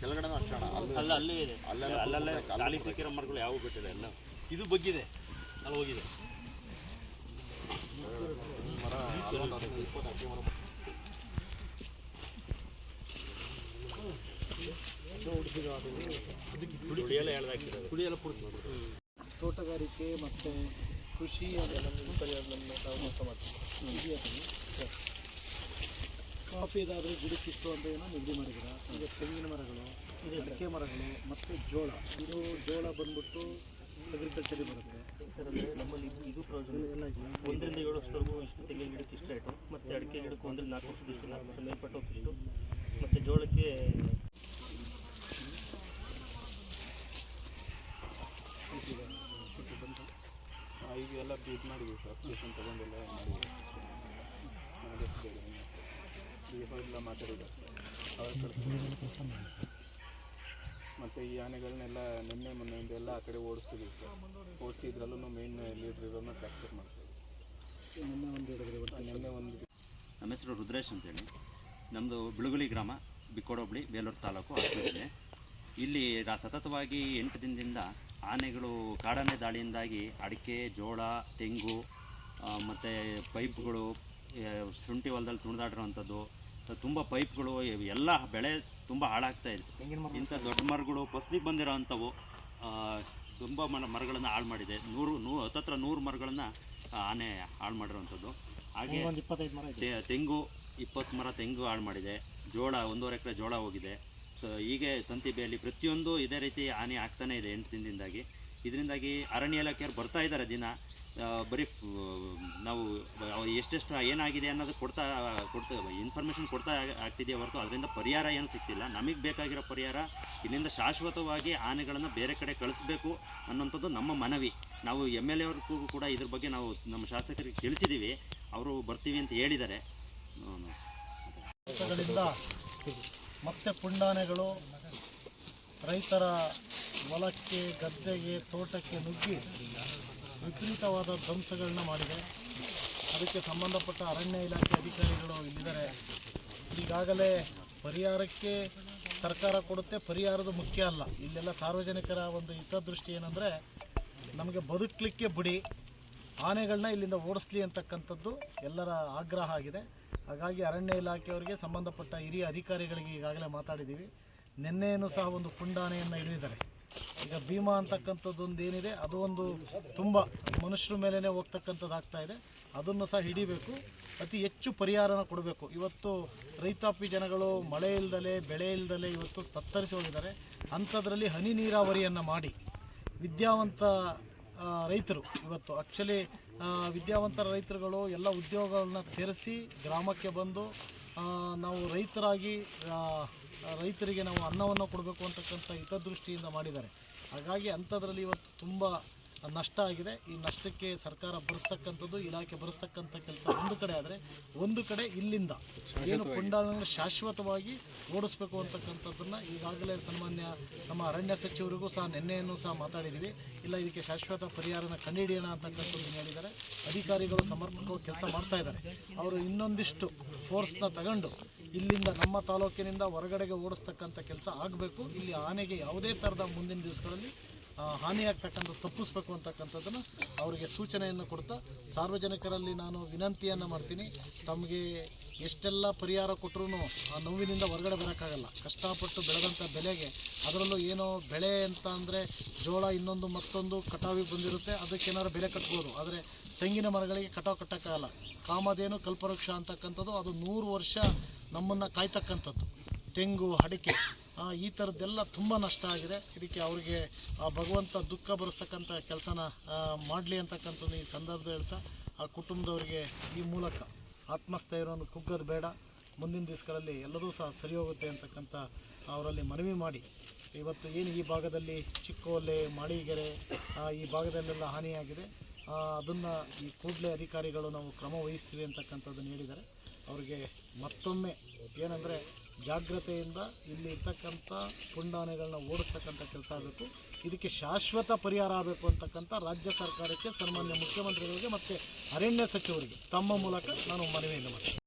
ಕೆಳಗಡೆನೂ ಅಲ್ಲ ಅಲ್ಲೇ ಇದೆ. ಅಲ್ಲಲ್ಲೇ ಗಾಳಿ ಸಿಕ್ಕಿರೋ ಮರಗಳು ಯಾವ ಬಿಟ್ಟಿದೆ ಎಲ್ಲ ಇದು ಬಗ್ಗಿದೆ. ಅಲ್ಲಿ ಹೋಗಿದೆ. ತೋಟಗಾರಿಕೆ ಮತ್ತೆ ಕೃಷಿ ಅದೆಲ್ಲ ಮಾಡ್ತೀವಿ ಕಾಫಿದಾದರೂ ಗಿಡಕ್ಕಿಷ್ಟು ಅಂತ ಏನೋ ನಿಗದಿ ಮಾಡಿದ್ದೀರಾ? ಈಗ ತೆಂಗಿನ ಮರಗಳು ಅಡಿಕೆ ಮರಗಳು ಮತ್ತು ಜೋಳ. ಇದು ಜೋಳ ಬಂದ್ಬಿಟ್ಟು ಅಗ್ರಿಕಲ್ಚರಿಗೆ ಬರುತ್ತೆ. ಸರ್ ಅಂದರೆ ನಮ್ಮಲ್ಲಿ ಇದು- ಇದು ಪ್ರಯೋಜನ. ಎಲ್ಲ ಇದೆಯಾ? ಒಂದರಿಂದ ಏಳು ವರ್ಷದವರೆಗೂ ಇಷ್ಟು ತೆಂಗಿನ ಗಿಡಕ್ಕೆ ಇಷ್ಟ ರೇಟು ಮತ್ತು ಅಡಿಕೆ ಗಿಡಕ್ಕೆ ಒಂದರಿಂದ ನಾಲ್ಕು ವರ್ಷದ ಇಷ್ಟು ನಾಲ್ಕು ವರ್ಷ ಮೇಲ್ಪಟ್ಟು ಹೋಗ್ತಿಷ್ಟು ಮತ್ತು ಜೋಳಕ್ಕೆ ಈಗ ಎಲ್ಲ ಇದು ಮಾಡಿದ್ದೀವಿ ಸರ್ ಅಪ್ಲಿಕೇಶನ್ ತೊಗೊಂಡೆಲ್ಲ ಮಾಡಿದ್ದೀವಿ ನಮಗೆ ಅವ್ರ ಮತ್ತು ಈ ಆನೆಗಳನ್ನೆಲ್ಲ ನಿನ್ನೆ ಮೊನ್ನೆಯಿಂದ ಎಲ್ಲ ಆ ಕಡೆ ಓಡಿಸ್ತೀವಿ ಓಡಿಸಿ ಇದ್ರಲ್ಲೂ ಮೇನ್ ಲೀಡ್ರ್ ಇರೋನ್ನ ಕ್ಯಾಪ್ಚರ್ ಮಾಡ್ತೀವಿ ನಿನ್ನೆ ಒಂದು ನಿನ್ನೆ ನಮ್ಮ ಹೆಸರು ರುದ್ರೇಶ್ ಅಂತೇಳಿ. ನಮ್ಮದು ಬಿಳುಗುಳಿ ಗ್ರಾಮ ಬಿಕ್ಕೋಡೊಬ್ಳಿ ಬೇಲೂರು ತಾಲೂಕು ಆಗ್ತಿದೆ ಇಲ್ಲಿ ಸತತವಾಗಿ ಎಂಟು ದಿನದಿಂದ ಆನೆಗಳು ಕಾಡಾನೆ ದಾಳಿಯಿಂದಾಗಿ ಅಡಿಕೆ ಜೋಳ ತೆಂಗು ಮತ್ತು ಪೈಪ್ಗಳು ಶುಂಠಿ ಹೊಲದಲ್ಲಿ ತುಣಿದಾಡಿರೋವಂಥದ್ದು ತುಂಬ ಪೈಪ್ಗಳು ಎಲ್ಲ ಬೆಳೆ ತುಂಬ ಹಾಳಾಗ್ತಾ ಇದೆ. ಇಂಥ ದೊಡ್ಡ ಮರಗಳು ಫಸ್ಲಿಗೆ ಬಂದಿರೋ ಅಂಥವು ತುಂಬ ಮರ ಮರಗಳನ್ನು ಹಾಳು ಮಾಡಿದೆ. ನೂರು ನೂ ಹತ್ತತ್ರ ನೂರು ಮರಗಳನ್ನು ಆನೆ ಹಾಳು ಮಾಡಿರೋವಂಥದ್ದು ಹಾಗೆ ತೆಂಗು ಇಪ್ಪತ್ತು ಮರ ತೆಂಗು ಹಾಳು ಮಾಡಿದೆ. ಜೋಳ ಒಂದೂವರೆ ಎಕರೆ ಜೋಳ ಹೋಗಿದೆ. ಸೊ ಹೀಗೆ ತಂತಿ ಬೇಲಿ ಪ್ರತಿಯೊಂದು ಇದೇ ರೀತಿ ಹಾನಿ ಆಗ್ತಾನೇ ಇದೆ ಎಂಟು ದಿನದಿಂದಾಗಿ. ಇದರಿಂದಾಗಿ ಅರಣ್ಯ ಇಲಾಖೆಯವ್ರು ಬರ್ತಾ ಇದ್ದಾರೆ ದಿನ. ಬರೀ ನಾವು ಎಷ್ಟೆಷ್ಟು ಏನಾಗಿದೆ ಅನ್ನೋದು ಕೊಡ್ತಾ ಕೊಡ್ತಾ ಇನ್ಫಾರ್ಮೇಷನ್ ಕೊಡ್ತಾ ಆಗ್ತಿದೆಯ ಹೊರತು ಅದರಿಂದ ಪರಿಹಾರ ಏನು ಸಿಗ್ತಿಲ್ಲ. ನಮಗೆ ಬೇಕಾಗಿರೋ ಪರಿಹಾರ, ಇಲ್ಲಿಂದ ಶಾಶ್ವತವಾಗಿ ಆನೆಗಳನ್ನು ಬೇರೆ ಕಡೆ ಕಳಿಸ್ಬೇಕು ಅನ್ನೋಂಥದ್ದು ನಮ್ಮ ಮನವಿ. ನಾವು ಎಂ ಎಲ್ ಎ ಅವ್ರಿಗೂ ಕೂಡ ಇದ್ರ ಬಗ್ಗೆ ನಾವು ನಮ್ಮ ಶಾಸಕರಿಗೆ ತಿಳಿಸಿದ್ದೀವಿ ಅವರು ಬರ್ತೀವಿ ಅಂತ ಹೇಳಿದ್ದಾರೆ. ಮತ್ತೆ ಪುಂಡಾನೆಗಳು ರೈತರ ಹೊಲಕ್ಕೆ ಗದ್ದೆಗೆ, ತೋಟಕ್ಕೆ ನುಗ್ಗಿ ವಿಪರೀತವಾದ ಧ್ವಂಸಗಳನ್ನ ಮಾಡಿದೆ. ಅದಕ್ಕೆ ಸಂಬಂಧಪಟ್ಟ ಅರಣ್ಯ ಇಲಾಖೆ ಅಧಿಕಾರಿಗಳು ಇಲ್ಲಿದ್ದಾರೆ. ಈಗಾಗಲೇ ಪರಿಹಾರಕ್ಕೆ ಸರ್ಕಾರ ಕೊಡುತ್ತೆ. ಪರಿಹಾರದ ಮುಖ್ಯ ಅಲ್ಲ. ಇಲ್ಲೆಲ್ಲ ಸಾರ್ವಜನಿಕರ ಒಂದು ಹಿತದೃಷ್ಟಿ ಏನಂದರೆ ನಮಗೆ ಬದುಕಲಿಕ್ಕೆ ಬಿಡಿ. ಆನೆಗಳನ್ನ ಇಲ್ಲಿಂದ ಓಡಿಸ್ಲಿ ಅಂತಕ್ಕಂಥದ್ದು ಎಲ್ಲರ ಆಗ್ರಹ ಆಗಿದೆ. ಹಾಗಾಗಿ ಅರಣ್ಯ ಇಲಾಖೆಯವರಿಗೆ ಸಂಬಂಧಪಟ್ಟ ಹಿರಿಯ ಅಧಿಕಾರಿಗಳಿಗೆ ಈಗಾಗಲೇ ಮಾತಾಡಿದ್ದೀವಿ. ನಿನ್ನೆಯೂ ಸಹ ಒಂದು ಪುಂಡಾನೆಯನ್ನು ಹಿಡಿದಿದ್ದಾರೆ. ಈಗ ಭೀಮಾ ಅಂತಕ್ಕಂಥದ್ದೊಂದು ಏನಿದೆ ಅದು ಒಂದು ತುಂಬ ಮನುಷ್ಯರ ಮೇಲೇ ಹೋಗ್ತಕ್ಕಂಥದ್ದು ಆಗ್ತಾ ಇದೆ. ಅದನ್ನು ಸಹ ಹಿಡಿಬೇಕು. ಅತಿ ಹೆಚ್ಚು ಪರಿಹಾರನ ಕೊಡಬೇಕು. ಇವತ್ತು ರೈತಾಪಿ ಜನಗಳು ಮಳೆ ಇಲ್ದಲೆ, ಬೆಳೆ ಇಲ್ದಲೆ ಇವತ್ತು ತತ್ತರಿಸಿ ಹೋಗಿದ್ದಾರೆ. ಅಂಥದ್ರಲ್ಲಿ ಹನಿ ನೀರಾವರಿಯನ್ನು ಮಾಡಿ. ವಿದ್ಯಾವಂತ ರೈತರು ಇವತ್ತು ಆ್ಯಕ್ಚುಲಿ ವಿದ್ಯಾವಂತ ರೈತರುಗಳು ಎಲ್ಲ ಉದ್ಯೋಗಗಳನ್ನ ತೆರೆಸಿ ಗ್ರಾಮಕ್ಕೆ ಬಂದು ನಾವು ರೈತರಾಗಿ ರೈತರಿಗೆ ನಾವು ಅನ್ನವನ್ನು ಕೊಡಬೇಕು ಅಂತಕ್ಕಂಥ ಹಿತದೃಷ್ಟಿಯಿಂದ ಮಾಡಿದ್ದಾರೆ. ಹಾಗಾಗಿ ಅಂಥದ್ರಲ್ಲಿ ಇವತ್ತು ತುಂಬ ನಷ್ಟ ಆಗಿದೆ. ಈ ನಷ್ಟಕ್ಕೆ ಸರ್ಕಾರ ಬರೆಸ್ತಕ್ಕಂಥದ್ದು ಇಲಾಖೆ ಬರೆಸ್ತಕ್ಕಂಥ ಕೆಲಸ ಒಂದು ಕಡೆ ಆದರೆ ಒಂದು ಕಡೆ ಇಲ್ಲಿಂದ. ಏನು ಪುಂಡಾಳನ್ನು ಶಾಶ್ವತವಾಗಿ ಓಡಿಸ್ಬೇಕು ಅಂತಕ್ಕಂಥದ್ದನ್ನು ಈಗಾಗಲೇ ಸನ್ಮಾನ್ಯ ನಮ್ಮ ಅರಣ್ಯ ಸಚಿವರಿಗೂ ಸಹ ನಿನ್ನೆಯನ್ನು ಸಹ ಮಾತಾಡಿದ್ದೀವಿ ಇಲ್ಲ ಇದಕ್ಕೆ ಶಾಶ್ವತ ಪರಿಹಾರನ ಕಂಡುಹಿಡಿಯೋಣ ಅಂತಕ್ಕಂಥದ್ದು ಹೇಳಿದ್ದಾರೆ. ಅಧಿಕಾರಿಗಳು ಸಮರ್ಪಕವಾಗಿ ಕೆಲಸ ಮಾಡ್ತಾ ಇದ್ದಾರೆ. ಅವರು ಇನ್ನೊಂದಿಷ್ಟು ಫೋರ್ಸ್ನ ತಗೊಂಡು ಇಲ್ಲಿಂದ ನಮ್ಮ ತಾಲೂಕಿನಿಂದ ಹೊರಗಡೆಗೆ ಓಡಿಸ್ತಕ್ಕಂಥ ಕೆಲಸ ಆಗಬೇಕು. ಇಲ್ಲಿ ಆನೆಗೆ ಯಾವುದೇ ಥರದ ಮುಂದಿನ ದಿವಸಗಳಲ್ಲಿ ಹಾನಿಯಾಗ್ತಕ್ಕಂಥ ತಪ್ಪಿಸ್ಬೇಕು ಅಂತಕ್ಕಂಥದ್ದನ್ನು ಅವರಿಗೆ ಸೂಚನೆಯನ್ನು ಕೊಡ್ತಾ, ಸಾರ್ವಜನಿಕರಲ್ಲಿ ನಾನು ವಿನಂತಿಯನ್ನು ಮಾಡ್ತೀನಿ. ತಮಗೆ ಎಷ್ಟೆಲ್ಲ ಪರಿಹಾರ ಕೊಟ್ಟರು ಆ ನೋವಿನಿಂದ ಹೊರಗಡೆ ಬರೋಕ್ಕಾಗಲ್ಲ. ಕಷ್ಟಪಟ್ಟು ಬೆಳೆದಂಥ ಬೆಲೆಗೆ ಅದರಲ್ಲೂ ಏನೋ ಬೆಳೆ ಅಂತ ಅಂದರೆ ಜೋಳ ಇನ್ನೊಂದು ಮತ್ತೊಂದು ಕಟಾವಿಗೆ ಬಂದಿರುತ್ತೆ, ಅದಕ್ಕೆ ಏನಾದ್ರು ಬೆಲೆ ಕಟ್ಬೋದು. ಆದರೆ ತೆಂಗಿನ ಮರಗಳಿಗೆ ಕಟಾವು ಕಟ್ಟೋಕ್ಕಾಗಲ್ಲ. ಕಾಮಧೇನು ಕಲ್ಪವೃಕ್ಷ ಅಂತಕ್ಕಂಥದ್ದು ಅದು ನೂರು ವರ್ಷ ನಮ್ಮನ್ನು ಕಾಯ್ತಕ್ಕಂಥದ್ದು. ತೆಂಗು, ಅಡಿಕೆ ಈ ಥರದ್ದೆಲ್ಲ ತುಂಬ ನಷ್ಟ ಆಗಿದೆ. ಇದಕ್ಕೆ ಅವರಿಗೆ, ಆ, ಭಗವಂತ ದುಃಖ ಬರೆಸ್ತಕ್ಕಂಥ ಕೆಲಸನ ಮಾಡಲಿ ಅಂತಕ್ಕಂಥದ್ದು ಈ ಸಂದರ್ಭ ಹೇಳ್ತಾ, ಆ ಕುಟುಂಬದವರಿಗೆ ಈ ಮೂಲಕ ಆತ್ಮಸ್ಥೈರ್ಯವನ್ನು ಕುಗ್ಗೋದು ಬೇಡ. ಮುಂದಿನ ದಿವಸಗಳಲ್ಲಿ ಎಲ್ಲದೂ ಸಹ ಸರಿ ಹೋಗುತ್ತೆ ಅಂತಕ್ಕಂಥ ಅವರಲ್ಲಿ ಮನವಿ ಮಾಡಿ. ಇವತ್ತು ಏನು ಈ ಭಾಗದಲ್ಲಿ ಚಿಕ್ಕೋಲೆ, ಮಾಳಿಗೆರೆ ಈ ಭಾಗದಲ್ಲೆಲ್ಲ ಹಾನಿಯಾಗಿದೆ. ಅದನ್ನು ಈ ಕೂಡಲೇ ಅಧಿಕಾರಿಗಳು ನಾವು ಕ್ರಮ ವಹಿಸ್ತೀವಿ ಅಂತಕ್ಕಂಥದ್ದನ್ನು ಹೇಳಿದ್ದಾರೆ. ಅವರಿಗೆ ಮತ್ತೊಮ್ಮೆ ಏನಂದರೆ ಜಾಗ್ರತೆಯಿಂದ ಇಲ್ಲಿ ಇರ್ತಕ್ಕಂಥ ಪುಂಡಾನೆಗಳನ್ನ ಓಡಿಸ್ತಕ್ಕಂಥ ಕೆಲಸ ಆಗಬೇಕು. ಇದಕ್ಕೆ ಶಾಶ್ವತ ಪರಿಹಾರ ಆಗಬೇಕು ಅಂತಕ್ಕಂಥ ರಾಜ್ಯ ಸರ್ಕಾರಕ್ಕೆ ಸನ್ಮಾನ್ಯ ಮುಖ್ಯಮಂತ್ರಿಗಳಿಗೆ ಮತ್ತು ಅರಣ್ಯ ಸಚಿವರಿಗೆ ತಮ್ಮ ಮೂಲಕ ನಾನು ಮನವಿಯನ್ನು ಮಾಡ್ತೀನಿ.